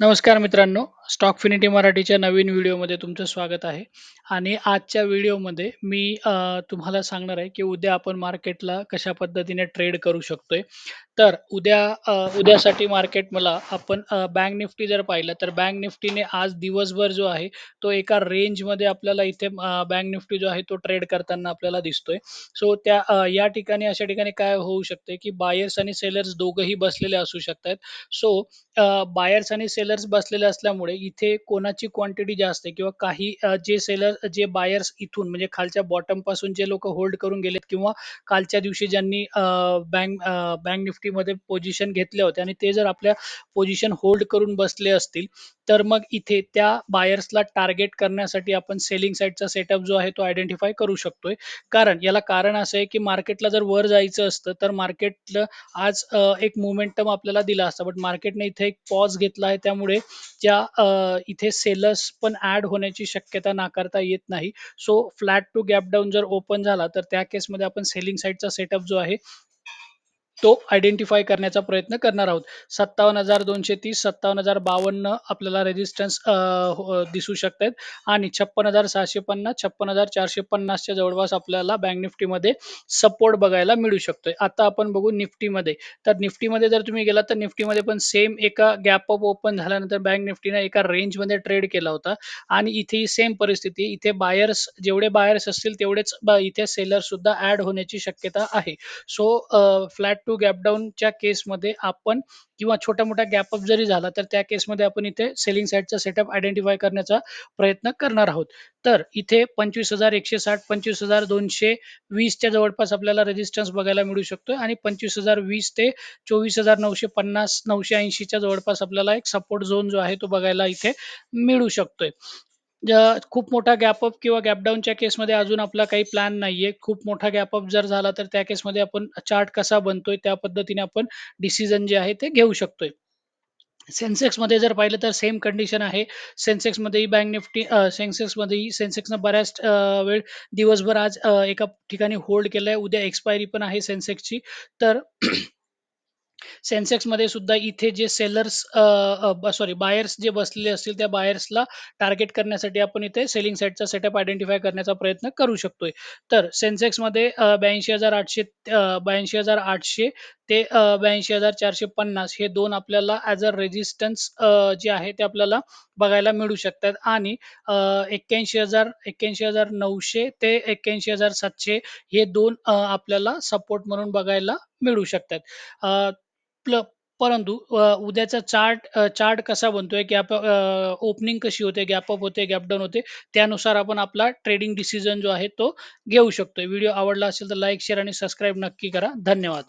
नमस्कार मित्रांनो, स्टॉकफिनिटी मराठीच्या नवीन व्हिडिओमध्ये तुमचं स्वागत आहे आणि आजच्या व्हिडिओमध्ये मी अ, तुम्हाला सांगणार आहे, की उद्या आपण मार्केटला कशा पद्धतीने ट्रेड करू शकतोय. तर उद्या अ, उद्यासाठी मार्केट मला आपण बँक निफ्टी जर पाहिलं तर बँक निफ्टीने आज दिवसभर जो आहे तो एका रेंजमध्ये आपल्याला इथे बँक निफ्टी जो आहे तो ट्रेड करताना आपल्याला दिसतोय. सो त्या अ, या ठिकाणी अशा ठिकाणी काय होऊ शकते, की बायर्स आणि सेलर्स दोघंही बसलेले असू शकतात. सो बायर्स आणि सेलर्स बसलेले असल्यामुळे इथे कोणाची क्वांटिटी जास्त आहे? किंवा काही अ, जे सेलर जे बायर्स इथून म्हणजे खालच्या बॉटमपासून जे लोक होल्ड करून गेलेत किंवा कालच्या दिवशी ज्यांनी बँक बँक निफ्टीमध्ये पोझिशन घेतल्या होत्या आणि ते जर आपल्या पोझिशन होल्ड करून बसले असतील तर मग इथे त्या बायर्सला टार्गेट करण्यासाठी आपण सेलिंग साईडचा सेटअप जो आहे तो आयडेंटिफाय करू शकतोय. कारण याला कारण असं आहे, की मार्केटला जर वर जायचं असतं तर मार्केटला आज एक मोमेंटम आपल्याला दिला असता. बट मार्केटने इथे एक पॉज घेतला आहे. त्यामुळे ज्या इथे सेलर्स पण ॲड होण्याची शक्यता नाकारता येत नाही. So flat to gap down जर ओपन झाला तर त्या केसमध्ये आपण सेलिंग साइडचा सेटअप जो आहे तो आयडेंटिफाय करण्याचा प्रयत्न करणार आहोत. 57,230, 57,052 आपल्याला बावन्न आपल्याला हो दिसू शकतात आणि छपन हजार सहाशे पन्न छप्पन हजार चारशे पन्नासच्या जवळपास आपल्याला बँक निफ्टीमध्ये सपोर्ट बघायला मिळू शकतोय. आता आपण बघू निफ्टीमध्ये. तर निफ्टीमध्ये जर तुम्ही गेलात तर निफ्टीमध्ये पण सेम एका गॅप अप ओपन झाल्यानंतर बँक निफ्टीने एका रेंजमध्ये ट्रेड केला होता आणि इथेही सेम परिस्थिती इथे बायर्स जेवढे बायर्स असतील तेवढेच ब इथे सेलर सुद्धा ॲड होण्याची शक्यता आहे. सो फ्लॅट टू गॅप डाउनच्या केसमध्ये आपण किंवा छोटा-मोठा गॅप अप जरी झाला तर त्या केसमध्ये आपण इथे सेलिंग साईडचा सेटअप आयडेंटिफाय करण्याचा प्रयत्न करणार आहोत. तर इथे पंचवीस हजार एकशे साठ पंचवीस हजार दोनशे वीसच्या जवळपास आपल्याला रेजिस्टन्स बघायला मिळू शकतो आणि 25,020 ते चोवीस हजार नऊशे पन्नास नऊशे ऐंशीच्या जवळपास आपल्याला एक सपोर्ट झोन जो आहे तो बघायला इथे मिळू शकतोय. अ, खूप मोठा गॅप अप किंवा गॅप डाऊनच्या केसमध्ये अजून आपला काही प्लॅन नाहीये. खूप मोठा गॅप अप जर झाला तर त्या केसमध्ये आपण चार्ट कसा बनतोय त्या पद्धतीने आपण डिसिजन जे आहे ते घेऊ शकतोय. सेन्सेक्समध्ये जर पाहिलं तर सेम कंडिशन आहे. सेन्सेक्समध्येही बँक निफ्टी अ, सेन्सेक्समध्येही सेन्सेक्सनं बऱ्याच अ, वेळ दिवसभर आज अ, एका ठिकाणी होल्ड केलंय. उद्या एक्सपायरी पण आहे सेन्सेक्सची. तर सेन्सेक्समध्ये सुद्धा इथे जे सेलर्स अ, सॉरी बायर्स जे बसलेले असतील त्या बायर्सला टार्गेट करण्यासाठी आपण इथे सेलिंग साइडचा सेटअप आयडेंटिफाय करण्याचा प्रयत्न करू शकतोय. तर सेन्सेक्समध्ये अ, 82,800 अ, 82,800 ते ब्यांशी हजार चारशे पन्नास हे दोन आपल्याला ॲज अ रेजिस्टन्स जे आहे ते आपल्याला बघायला मिळू शकतात आणि एक्क्याऐंशी हजार एक्क्याऐंशी हजार नऊशे ते 81,700 हे दोन आपल्याला सपोर्ट म्हणून बघायला मिळू शकतात. अ, प्ल परंतु अ, उद्याचा चार्ट अ, चार्ट कसा बनतोय, गॅप अ, ओपनिंग कशी होते, गॅप अप होते, गॅप डाउन होते, त्यानुसार आपण आपला ट्रेडिंग डिसिजन जो आहे तो घेऊ शकतोय. व्हिडिओ आवडला असेल तर लाईक, शेअर आणि सबस्क्राईब नक्की करा. धन्यवाद.